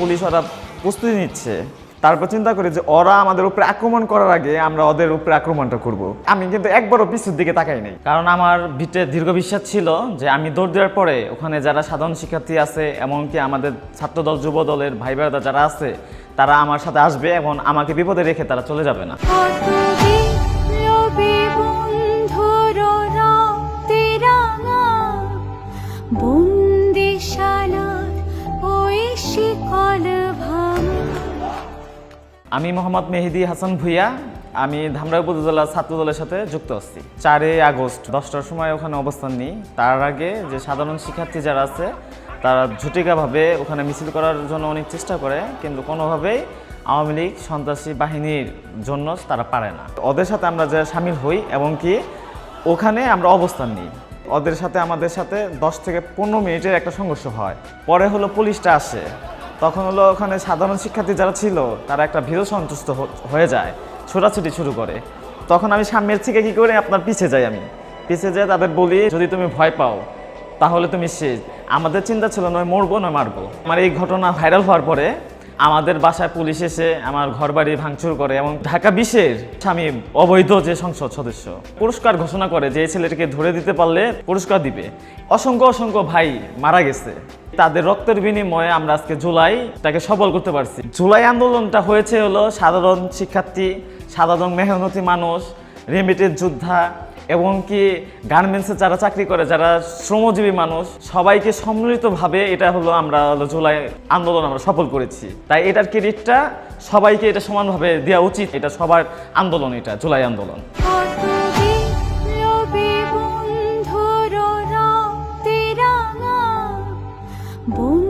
Police ওরা প্রস্তুতি নিচ্ছে। তারপর চিন্তা করি যে ওরা আমাদের উপরে আক্রমণ করার আগে আমরা ওদের উপরে আক্রমণটা করব। আমি কিন্তু একবারও পিছুর দিকে তাকাই নাই। কারণ আমার ভিতরে দীর্ঘ বিশ্বাস ছিল যে আমি দৌড় দেওয়ার পরে ওখানে যারা সাধারণ শিক্ষার্থী আছে, এমনকি আমাদের ছাত্রদল যুব দলের ভাই ভাইরা যারা আছে, তারা আমার সাথে আসবে এবং আমাকে বিপদে রেখে তারা চলে যাবে না। আমি মোহাম্মদ মেহেদি হাসান ভুইয়া। আমি ধামরা উপজেলা ছাত্র দলের সাথে যুক্ত আছি। চারই আগস্ট, দশটার সময় ওখানে অবস্থান নিই। তার আগে যে সাধারণ শিক্ষার্থী যারা আছে, তারা ঝুটিকাভাবে ওখানে মিছিল করার জন্য অনেক চেষ্টা করে, কিন্তু কোনোভাবেই আওয়ামী লীগ সন্ত্রাসী বাহিনীর জন্য তারা পারে না। ওদের সাথে আমরা যারা সামিল হই, এবং কি ওখানে আমরা অবস্থান নিই। ওদের সাথে আমাদের সাথে দশ থেকে পনেরো মিনিটের একটা সংঘর্ষ হয়। পরে হলো পুলিশটা আসে। তখন হলো ওখানে সাধারণ শিক্ষার্থী যারা ছিল, তারা একটা ভীত সন্তুষ্ট হয়ে যায়, ছোটাছুটি শুরু করে। তখন আমি সামনের থেকে কী করে, আপনার পিছিয়ে যাই আমি। পিছিয়ে যাই তাদের বলি, যদি তুমি ভয় পাও, তাহলে তুমি শেষ। আমাদের চিন্তা ছিল নয় মরবো, নয় মারবো। আমার এই ঘটনা ভাইরাল হওয়ার পরে আমাদের বাসায় পুলিশ এসে আমার ঘর বাড়ি ভাঙচুর করে এবং ঢাকা বিশের স্বামী অবৈধ যে সংসদ সদস্য পুরস্কার ঘোষণা করে যে ছেলেটিকে ধরে দিতে পারলে পুরস্কার দিবে। অসংখ্য অসংখ্য ভাই মারা গেছে। তাদের রক্তের বিনিময়ে আমরা আজকে জুলাই তাকে সবল করতে পারছি। জুলাই আন্দোলনটা হয়েছে হলো সাধারণ শিক্ষার্থী, সাধারণ মেহনতি মানুষ, রেমিটেড যোদ্ধা এবং কি গার্মেন্টসে যারা চাকরি করে, যারা শ্রমজীবী মানুষ, সবাইকে সম্মিলিতভাবে এটা হলো আমরা হলো জুলাই আন্দোলন আমরা সফল করেছি। তাই এটার ক্রেডিটটা সবাইকে এটা সমানভাবে দেওয়া উচিত। এটা সবার আন্দোলন এটা, জুলাই আন্দোলন। বন্ধুর